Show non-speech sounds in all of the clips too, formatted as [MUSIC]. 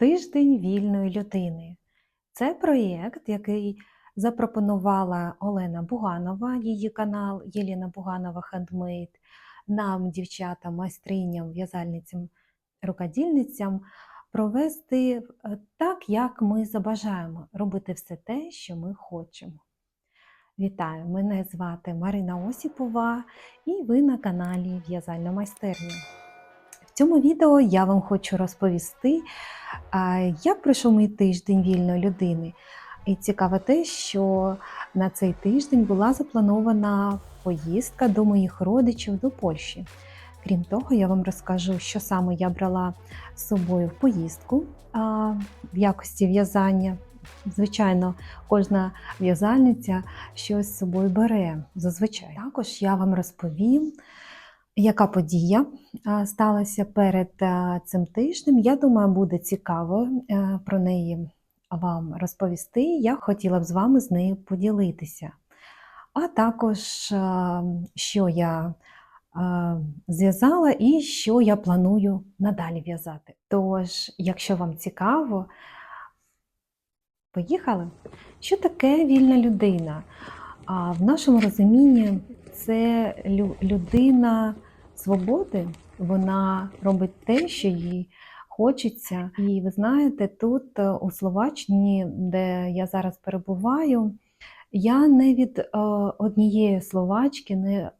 Тиждень вільної людини. Це проєкт, який запропонувала Олена Буганова, її канал Єліна Буганова Хендмейд. Нам, дівчатам, майстриням, в'язальницям, рукодільницям провести е, так, як ми забажаємо, робити все те, що ми хочемо. Вітаю! Мене звати Марина Осіпова і ви на каналі В'язальна майстерня. Цьому відео я вам хочу розповісти, як пройшов мій тиждень вільної людини. І цікаво те, що на цей тиждень була запланована поїздка до моїх родичів до Польщі. Крім того, я вам розкажу, що саме я брала з собою в поїздку в якості в'язання. Звичайно, кожна в'язальниця щось з собою бере зазвичай. Також я вам розповім, яка подія сталася перед цим тижнем. Я думаю, буде цікаво е, про неї вам розповісти. Я хотіла б з вами з нею поділитися. А також, що я зв'язала і що я планую надалі в'язати. Тож, якщо вам цікаво, Поїхали. Що таке вільна людина? В нашому розумінні це лю- людина свободи, вона робить те, що їй хочеться. І ви знаєте, тут е, у Словаччині, де я зараз перебуваю, я не від е, однієї словачки, не,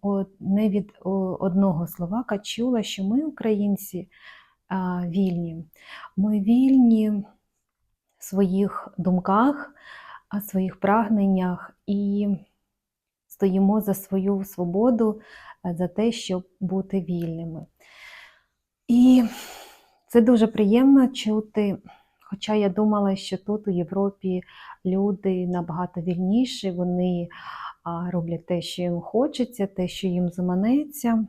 не від одного словака чула, що ми, українці, а, вільні. Ми вільні в своїх думках, своїх прагненнях і стоїмо за свою свободу, е, за те, щоб бути вільними. І це дуже приємно чути. Хоча я думала, що тут у Європі люди набагато вільніші, вони роблять те, що їм хочеться, те, що їм заманеться,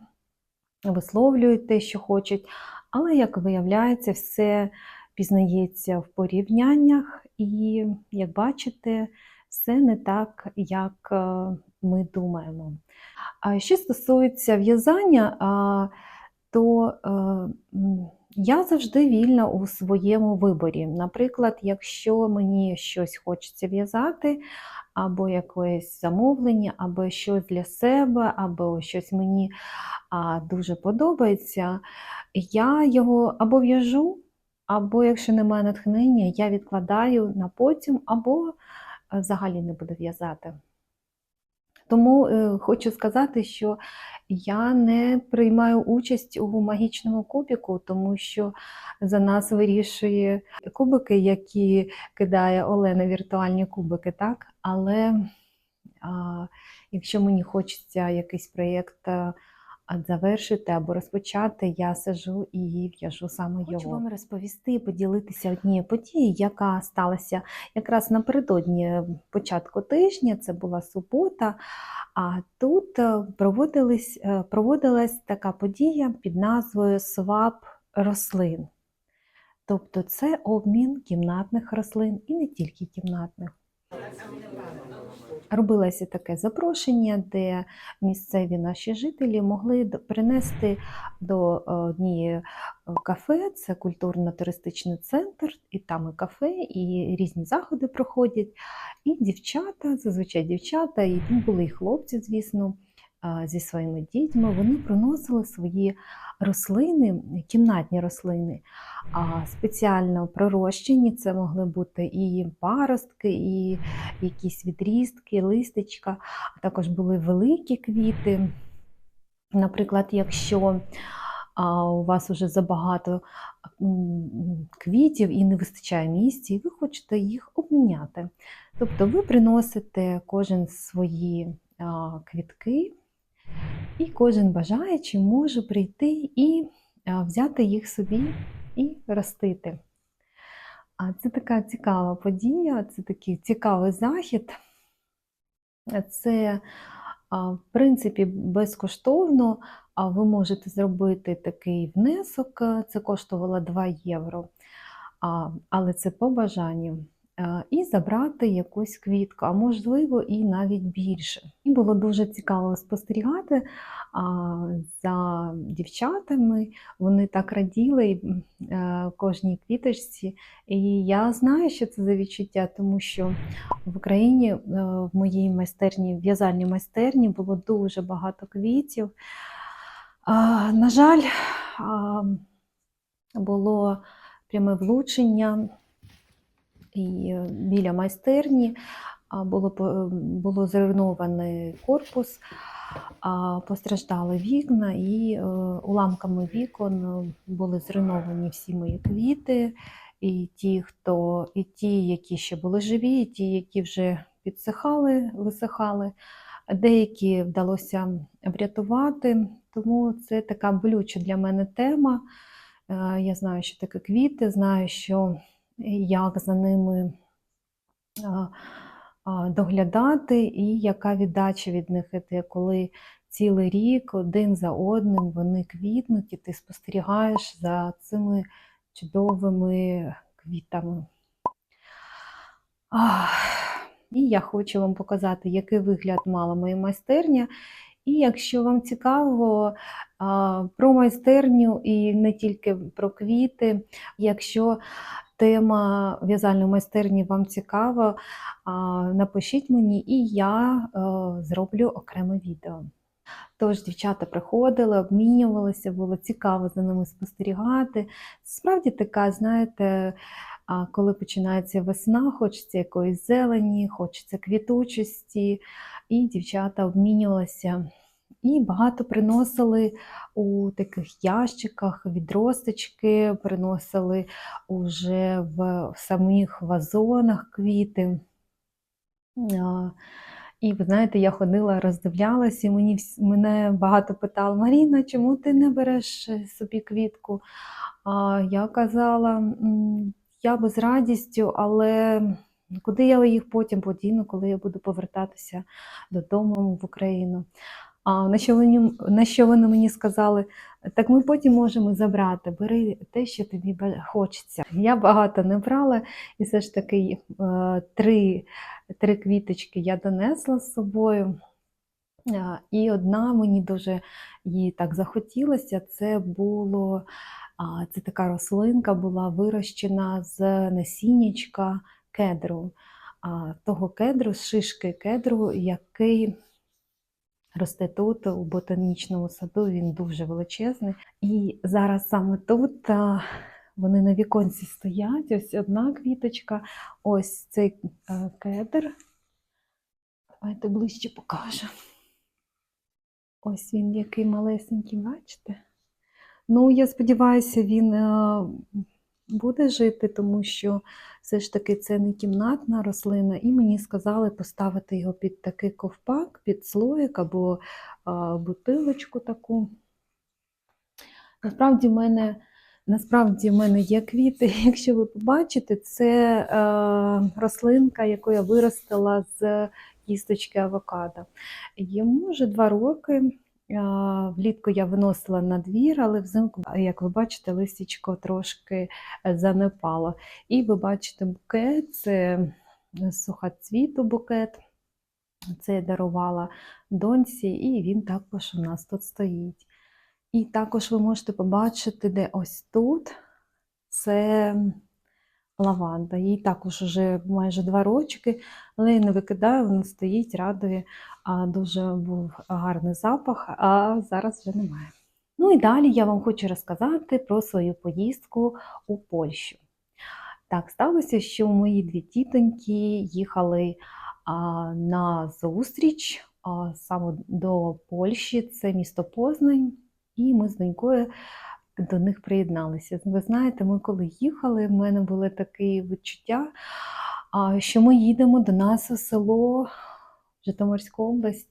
висловлюють те, що хочуть. Але, як виявляється, все пізнається в порівняннях, і, як бачите, все не так, як е, ми думаємо. А що стосується в'язання, то е, я завжди вільна у своєму виборі. Наприклад, якщо мені щось хочеться в'язати, або якесь замовлення, або щось для себе, або щось мені дуже подобається, я його або в'яжу, або якщо немає натхнення, я відкладаю на потім, або е, взагалі не буду в'язати. Тому е, хочу сказати, що я не приймаю участь у магічному кубіку, тому що за нас вирішує кубики, які кидає Олена, віртуальні кубики, так? Але а, якщо мені хочеться якийсь проєкт а, завершити або розпочати, я сижу і в'яжу саме його. Хочу вам розповісти, поділитися однією подією, яка сталася якраз напередодні початку тижня, це була субота. А тут е, проводились, е, проводилась така подія під назвою Свап рослин. Тобто це обмін кімнатних рослин і не тільки кімнатних. Робилося таке запрошення, де місцеві наші жителі могли принести до е, однієї е, кафе, це культурно-туристичний центр, і там і кафе, і різні заходи проходять. І дівчата, зазвичай дівчата, і ну, були і хлопці, звісно, зі своїми дітьми, вони приносили свої рослини, кімнатні рослини, спеціально пророщені. Це могли бути і паростки, і якісь відрістки, листечка, а також були великі квіти. Наприклад, якщо у вас вже забагато квітів і не вистачає місця, і ви хочете їх обміняти. Тобто ви приносите кожен свої квітки, і кожен бажаючий може прийти і взяти їх собі і ростити. А це така цікава подія, це такий цікавий захід. Це, в принципі, безкоштовно. Ви можете зробити такий внесок, це коштувало 2 євро. Але це по бажанню. Е, і забрати якусь квітку, а можливо, і навіть більше. І було дуже цікаво спостерігати за дівчатами. Вони так раділи е, кожній квіточці. І я знаю, що це за відчуття, тому що в Україні е, в моїй майстерні, в'язальній майстерні було дуже багато квітів. На жаль, було пряме влучення і е, біля майстерні було, було зруйнований корпус, постраждали вікна, і е, уламками вікон е, були зруйновані всі мої квіти. І ті, хто, і ті, які ще були живі, і ті, які вже підсихали, висихали. Деякі вдалося врятувати, тому це така болюча для мене тема. Е, Я знаю, що таке квіти, знаю, що як за ними доглядати, і яка віддача від них іде, коли цілий рік один за одним вони квітнуть, і ти спостерігаєш за цими чудовими квітами. І я хочу вам показати, який вигляд мала моя майстерня. І якщо вам цікаво про майстерню і не тільки про квіти, якщо тема в'язальної майстерні вам цікава, напишіть мені, і я е, зроблю окреме відео. Тож дівчата приходили, обмінювалися, було цікаво за ними спостерігати. Справді така, знаєте, коли починається весна, хочеться якоїсь зелені, хочеться квітучості, і дівчата обмінювалися. І багато приносили у таких ящиках відросточки, приносили уже в самих вазонах квіти. І ви знаєте, я ходила, роздивлялася, і мені мене багато питали, Маріна, чому ти не береш е, собі квітку? А я казала, я би з радістю, але куди я їх потім подіну, коли я буду повертатися додому в Україну? А на що вони, на що вони мені сказали, так ми потім можемо забрати, бери те, що тобі хочеться. Я багато не брала, і все ж таки е, три, три квіточки я донесла з собою. І одна мені дуже їй так захотілося. Це було це така рослинка була вирощена з насіннячка кедру, того кедру, з шишки кедру, який росте тут, у ботанічному саду. Він дуже величезний. І зараз саме тут вони на віконці стоять. Ось одна квіточка, ось цей е, кедр. Давайте ближче покажу. Ось він який малесенький, бачите? Ну, я сподіваюся, він е, буде жити, тому що все ж таки це не кімнатна рослина, і мені сказали поставити його під такий ковпак, під слоїк або бутилочку таку. Насправді в мене, насправді в мене є квіти. [LAUGHS] Якщо ви побачите, це е, рослинка, яку я виростила з кісточки авокадо. Йому вже два роки. Влітку я виносила на двір, але взимку, як ви бачите, листячко трошки е, занепало. І ви бачите букет, це сухоцвіту букет. Це я дарувала доньці, і він також у нас тут стоїть. І також ви можете побачити, де ось тут це лаванда. Їй також вже майже два рочки, але я не викидаю, вона стоїть, радує. Дуже був гарний запах, а зараз вже немає. Ну і далі я вам хочу розказати про свою поїздку у Польщу. Так сталося, що мої дві тітоньки їхали на зустріч саме до Польщі, це місто Познань, і ми з донькою до них приєдналися. Ви знаєте, ми коли їхали, в мене були такі відчуття, що ми їдемо до нас у село Житомирську область.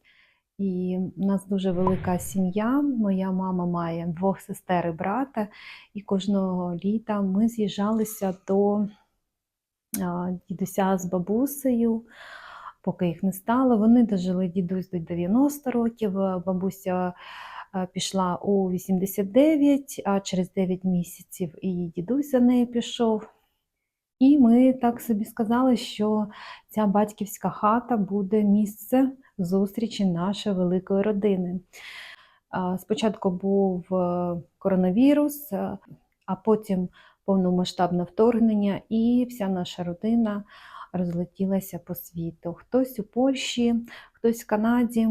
І в нас дуже велика сім'я. Моя мама має двох сестер і брата, і кожного літа ми з'їжджалися до дідуся з бабусею, поки їх не стало. Вони дожили дідусь до 90 років, бабуся пішла у 89, а через 9 місяців і дідусь за нею пішов. І ми так собі сказали, що ця батьківська хата буде місце зустрічі нашої великої родини. Спочатку був е, коронавірус, е, а потім повномасштабне вторгнення, і вся наша родина розлетілася по світу. Хтось у Польщі, хтось в Канаді,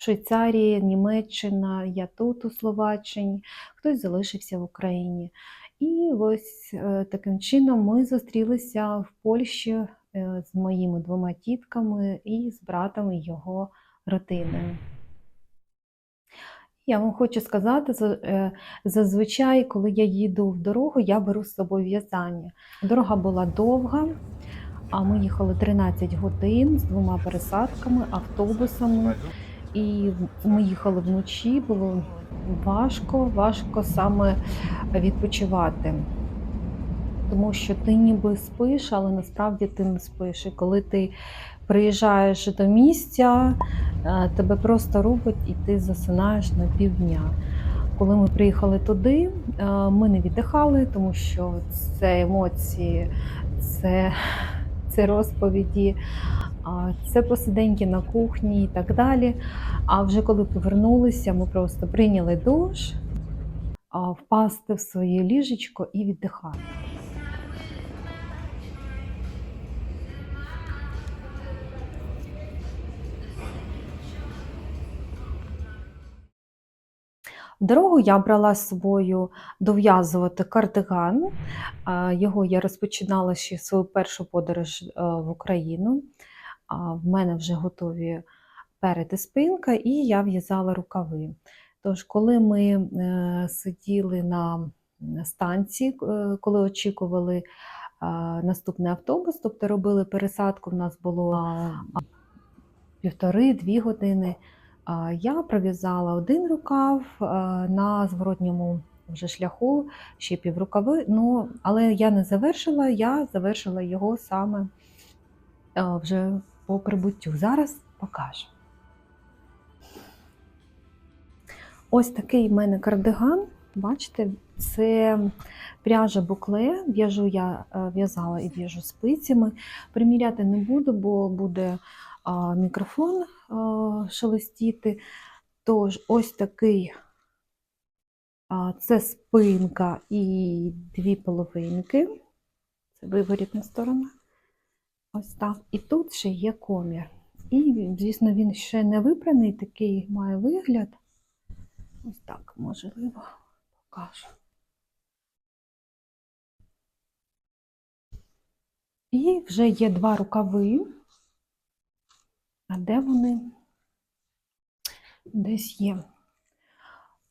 Швейцарії, Німеччина, я тут у Словаччині, хтось залишився в Україні. І ось е, таким чином ми зустрілися в Польщі е, з моїми двома тітками і з братом його родиною. Я вам хочу сказати, е, зазвичай, коли я їду в дорогу, я беру з собою в'язання. Дорога була довга, а ми їхали 13 годин з двома пересадками, автобусами. І ми їхали вночі, було важко, важко саме відпочивати. Тому що ти ніби спиш, але насправді ти не спиш. І коли ти приїжджаєш до місця, е, тебе просто рубить і ти засинаєш на півдня. Коли ми приїхали туди, е, ми не віддихали, тому що це емоції, це, це розповіді, це посиденьки на кухні і так далі. А вже коли повернулися, ми просто прийняли душ, впасти в своє ліжечко і віддихати. Дорогу я брала з собою дов'язувати кардиган. Його я розпочинала ще свою першу подорож е, в Україну. А, В мене вже готові перед і спинка, і я в'язала рукави. Тож, коли ми е, сиділи на станції, е, коли очікували е, наступний автобус, тобто робили пересадку, в нас було півтори-дві години. Я пров'язала один рукав на зворотньому вже шляху, ще піврукави, ну, але я не завершила, я завершила його саме вже по прибуттю. Зараз покажу. Ось такий в мене кардиган. Бачите, це пряжа букле. В'яжу я е, в'язала і в'яжу спицями. Приміряти не буду, бо буде мікрофон а, шелестіти. Тож, ось такий це спинка і дві половинки. Це виворітна сторона. Ось так. І тут ще є комір. І, звісно, він ще не випраний, такий має вигляд. Ось так, можливо, покажу. І вже є два рукави. А де вони? Десь є.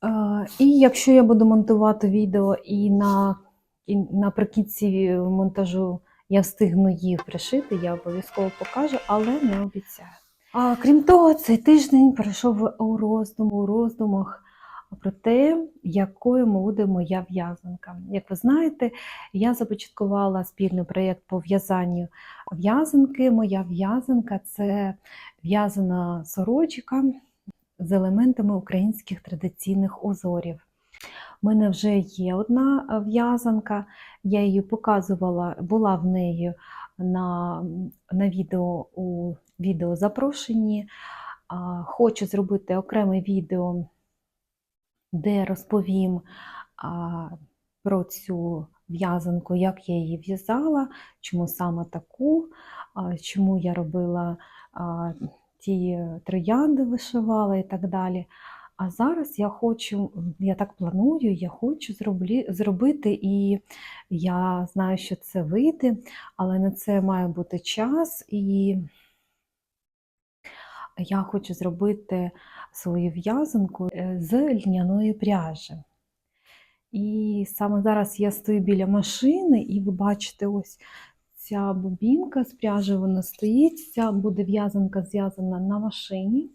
Е, І якщо я буду монтувати відео і, на, і наприкінці монтажу я встигну їх пришити, я обов'язково покажу, але не обіцяю. А крім того, цей тиждень пройшов у роздуму, у роздумах про те, якою буде моя в'язанка. Як ви знаєте, я започаткувала спільний проєкт по в'язанню в'язанки. Моя в'язанка це в'язана сорочка з елементами українських традиційних узорів. У мене вже є одна в'язанка, я її показувала, була в неї на, на відео у відеозапрошенні. А, Хочу зробити окреме відео, де розповім про цю в'язанку, як я її в'язала, чому саме таку, чому я робила ті троянди вишивала і так далі. А зараз я хочу, я так планую, я хочу зроблі, зробити, і я знаю, що це вийде, але на це має бути час, і я хочу зробити свою в'язанку е, з льняної пряжі. І саме зараз я стою біля машини, і ви бачите, ось ця бобінка з пряжі вона стоїть, ця буде в'язанка зв'язана на машині.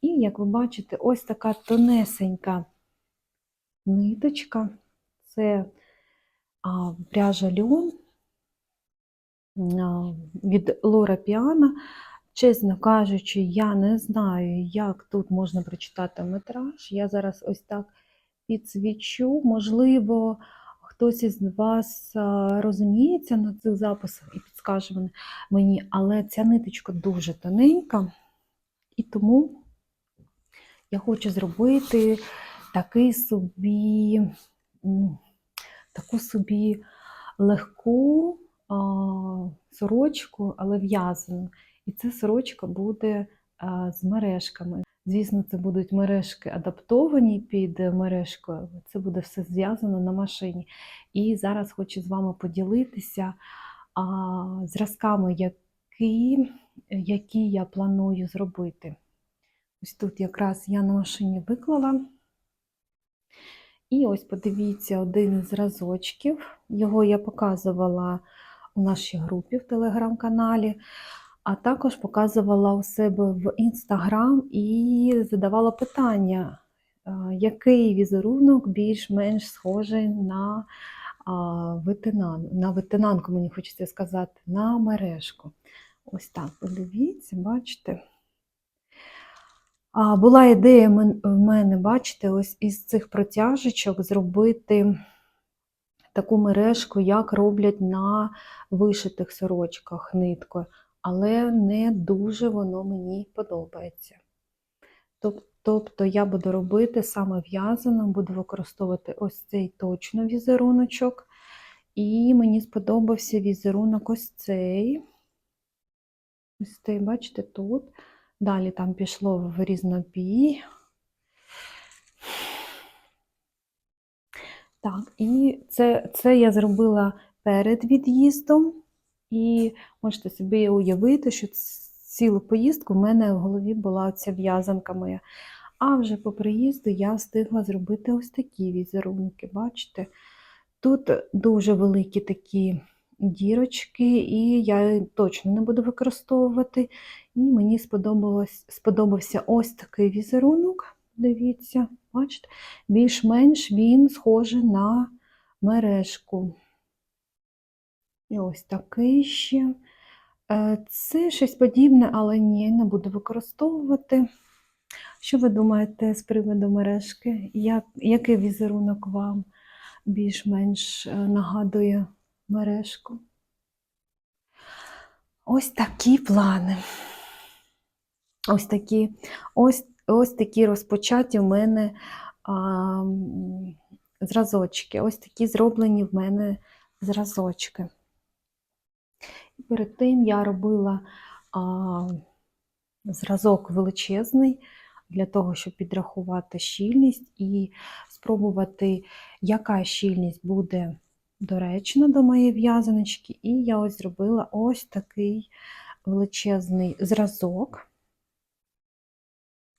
І, як ви бачите, ось така тонесенька ниточка. Це а, пряжа льон від Лора Піана. Чесно кажучи, я не знаю, як тут можна прочитати метраж. Я зараз ось так підсвічу. Можливо, хтось із вас розуміється на цих записах і підскаже мені, але ця ниточка дуже тоненька, і тому я хочу зробити такий собі, таку собі легку а, сорочку, але в'язану. І ця сорочка буде а, з мережками. Звісно, це будуть мережки адаптовані під мережкою. Це буде все зв'язано на машині. І зараз хочу з вами поділитися а, зразками, які, які я планую зробити. Ось тут якраз я на машині виклала. І ось подивіться один із зразочків. Його я показувала у нашій групі в телеграм-каналі, а також показувала у себе в інстаграм і задавала питання, який візерунок більш-менш схожий на а, ветенан, на ветенанку, мені хочеться сказати, на мережку. Ось так, подивіться, бачите. Була ідея в мене, бачите, ось із цих протяжечок зробити таку мережку, як роблять на вишитих сорочках ниткою, але не дуже воно мені подобається. Тобто я буду робити саме в'язано, буду використовувати ось цей точно візеруночок. І мені сподобався візерунок ось цей. Ось цей, бачите, тут. Далі там пішло в різнобій. Так, і це, це я зробила перед від'їздом. І можете собі уявити, що цілу поїздку в мене в голові була ця в'язанка моя. А вже по приїзду я встигла зробити ось такі візерунки. Бачите? Тут дуже великі такі дірочки, і я точно не буду використовувати. І мені сподобався ось такий візерунок. Дивіться, бачите, більш-менш він схожий на мережку. І ось такий ще. Е, Це щось подібне, але ні, не буду використовувати. Що ви думаєте з приводу мережки? Як, який візерунок вам більш-менш е, нагадує мережку? Ось такі плани. Ось такі, ось, ось такі розпочаті в мене а, зразочки. Ось такі зроблені в мене зразочки. І перед тим я робила а, зразок величезний для того, щоб підрахувати щільність і спробувати, яка щільність буде доречна до моєї в'язаночки. І я ось зробила ось такий величезний зразок.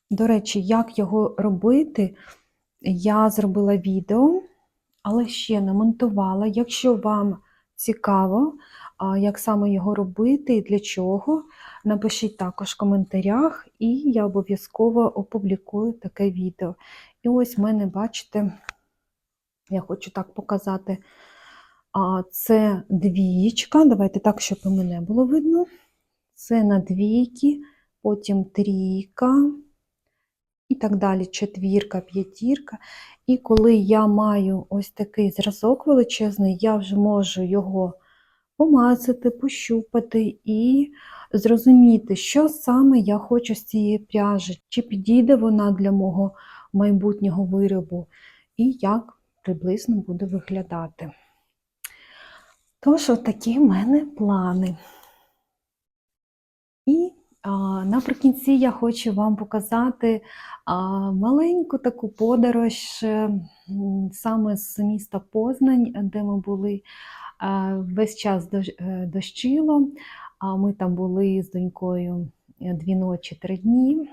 До речі, як його робити, я зробила відео, але ще не монтувала. Якщо вам цікаво, як саме його робити і для чого, напишіть також в коментарях, і я обов'язково опублікую таке відео. І ось в мене, бачите, я хочу так показати, це двієчка. Давайте так, щоб і мене було видно. Це на двійки, потім трійка, і так далі, четвірка, п'ятірка. І коли я маю ось такий зразок величезний, я вже можу його помацати, пощупати і зрозуміти, що саме я хочу з цієї пряжі, чи підійде вона для мого майбутнього виробу, і як приблизно буде виглядати. Тож, отакі в мене плани. І а, наприкінці я хочу вам показати а, маленьку таку подорож е, саме з міста Познань, де ми були. А, Весь час е, дощило, а ми там були з донькою е, дві ночі, три дні.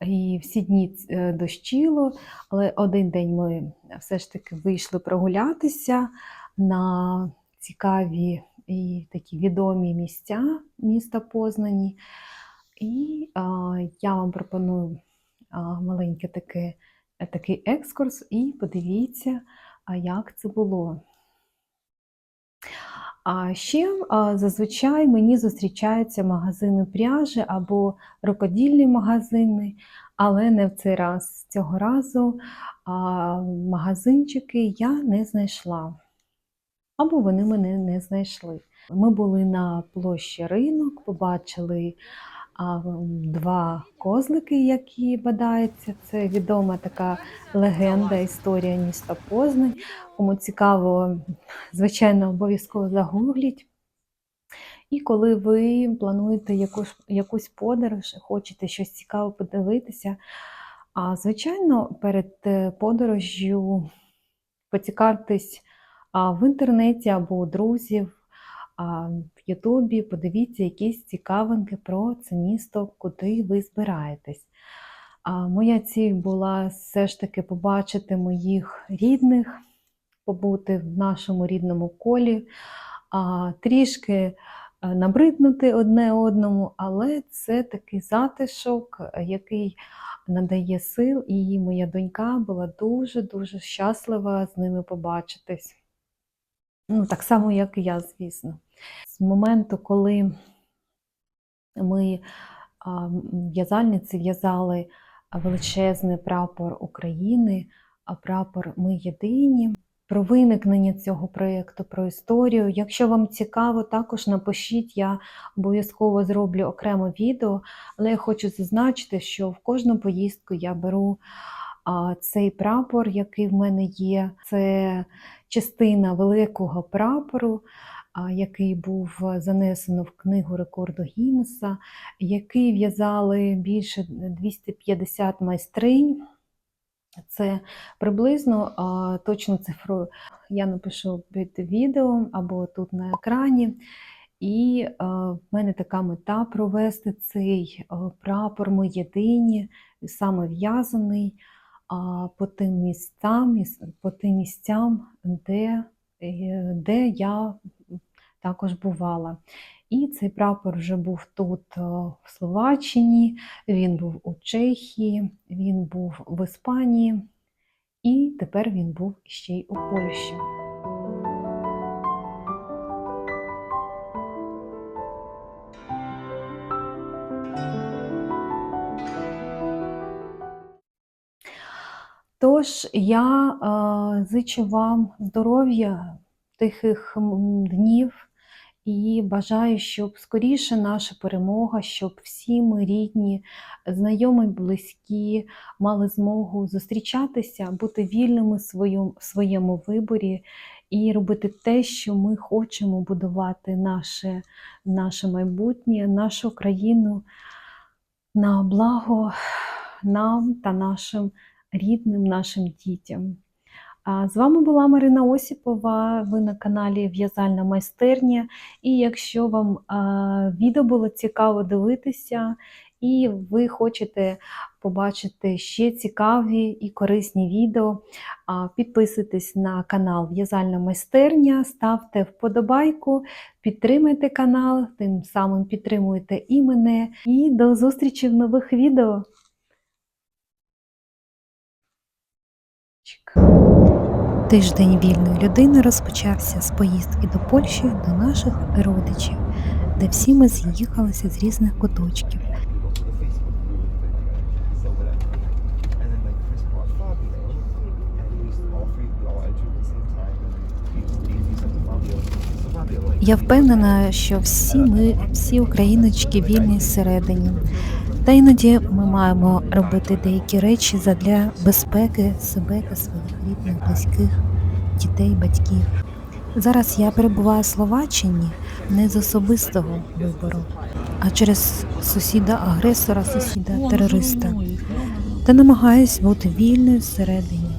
І всі дні дощило, але один день ми все ж таки вийшли прогулятися на цікаві і такі відомі місця міста Познані. І а, я вам пропоную маленький таки, такий екскурс, і подивіться, як це було. А ще зазвичай мені зустрічаються магазини пряжі або рукодільні магазини, але не в цей раз. Цього разу магазинчики я не знайшла. Або вони мене не знайшли. Ми були на площі ринок, побачили два козлики, які бадаються. Це відома така легенда, історія міста Познань. Кому цікаво, звичайно, обов'язково загугліть. І коли ви плануєте якусь, якусь подорож, хочете щось цікаве подивитися, а звичайно, перед е, подорожжю поцікавтесь а, в інтернеті або у друзів, в Ютубі, подивіться якісь цікавинки про це місто, куди ви збираєтесь. Моя ціль була все ж таки побачити моїх рідних, побути в нашому рідному колі, трішки е, набриднути одне одному, але це такий затишок, який надає сил, і моя донька була дуже-дуже щаслива з ними побачитись. Ну, так само, як і я, звісно. З моменту, коли ми в'язальниці в'язали величезний прапор України, а прапор Ми єдині. Про виникнення цього проєкту, про історію. Якщо вам цікаво, також напишіть, я обов'язково зроблю окремо відео, але я хочу зазначити, що в кожну поїздку я беру а, цей прапор, який в мене є. Це частина великого прапору, який був занесено в книгу рекорду Гіннеса, який в'язали більше 250 майстринь. Це приблизно точну цифру я напишу під відео або тут на екрані. І в мене така мета провести цей прапор ми єдині, саме в'язаний по тим місцям, по тим місцям, де, е, де я також бувала. І цей прапор вже був тут е, в Словаччині, він був у Чехії, він був в Іспанії, і тепер він був ще й у Польщі. Тож я е, зичу вам здоров'я, тихих днів і бажаю, щоб скоріше наша перемога, щоб всі ми рідні, знайомі, близькі мали змогу зустрічатися, бути вільними в своєму виборі і робити те, що ми хочемо будувати наше, наше майбутнє, нашу країну на благо нам та нашим рідним, нашим дітям. З вами була Марина Осіпова. Ви на каналі В'язальна майстерня. І якщо вам відео було цікаво дивитися, і ви хочете побачити ще цікаві і корисні відео, підписуйтесь на канал В'язальна майстерня, ставте вподобайку, підтримайте канал, тим самим підтримуєте і мене. І до зустрічі в нових відео. Тиждень вільної людини розпочався з поїздки до Польщі до наших родичів, де всі ми з'їхалися з різних куточків. Я впевнена, що всі ми, всі україночки вільні зсередині. Та іноді ми маємо робити деякі речі задля безпеки себе та своїх рідних, близьких, дітей, батьків. Зараз я перебуваю в Словаччині не з особистого вибору, а через сусіда-агресора, сусіда-терориста. Та намагаюсь бути вільною всередині.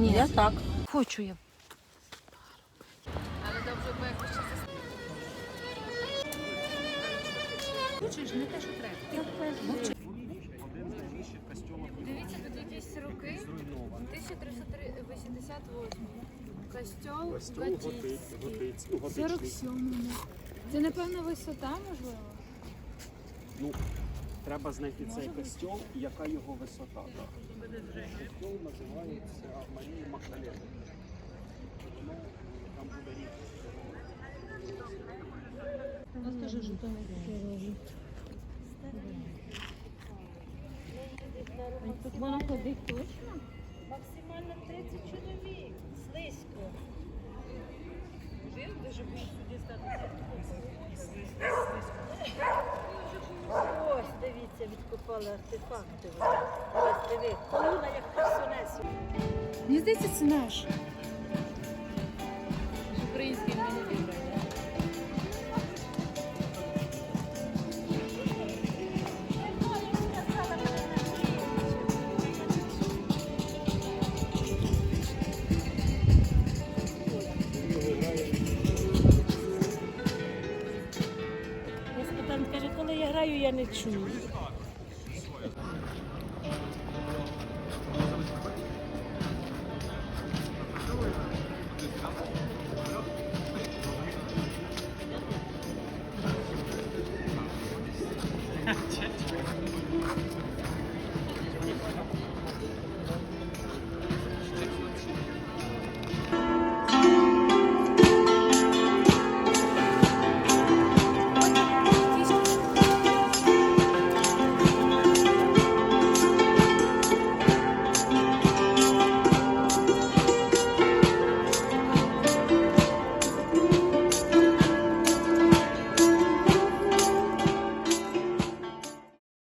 Ні, я так. Хочу я. Дивіться, тут якісь роки. 1388. Костьол готицький. 47. Це, напевно, висота, можливо? Ну, треба знайти цей костьол і яка його висота. Так. Костьол називається Марії Магдалени. Ну, там буде рік. Тут вона ходить точно? Максимально 30 чоловік. Слизько. Жив дуже сюди стати. Ось, дивіться, відкопали артефакти. Ось, дивіться, колона як персонесі. Мені здається, це наш. Він каже, коли я граю, я не чую.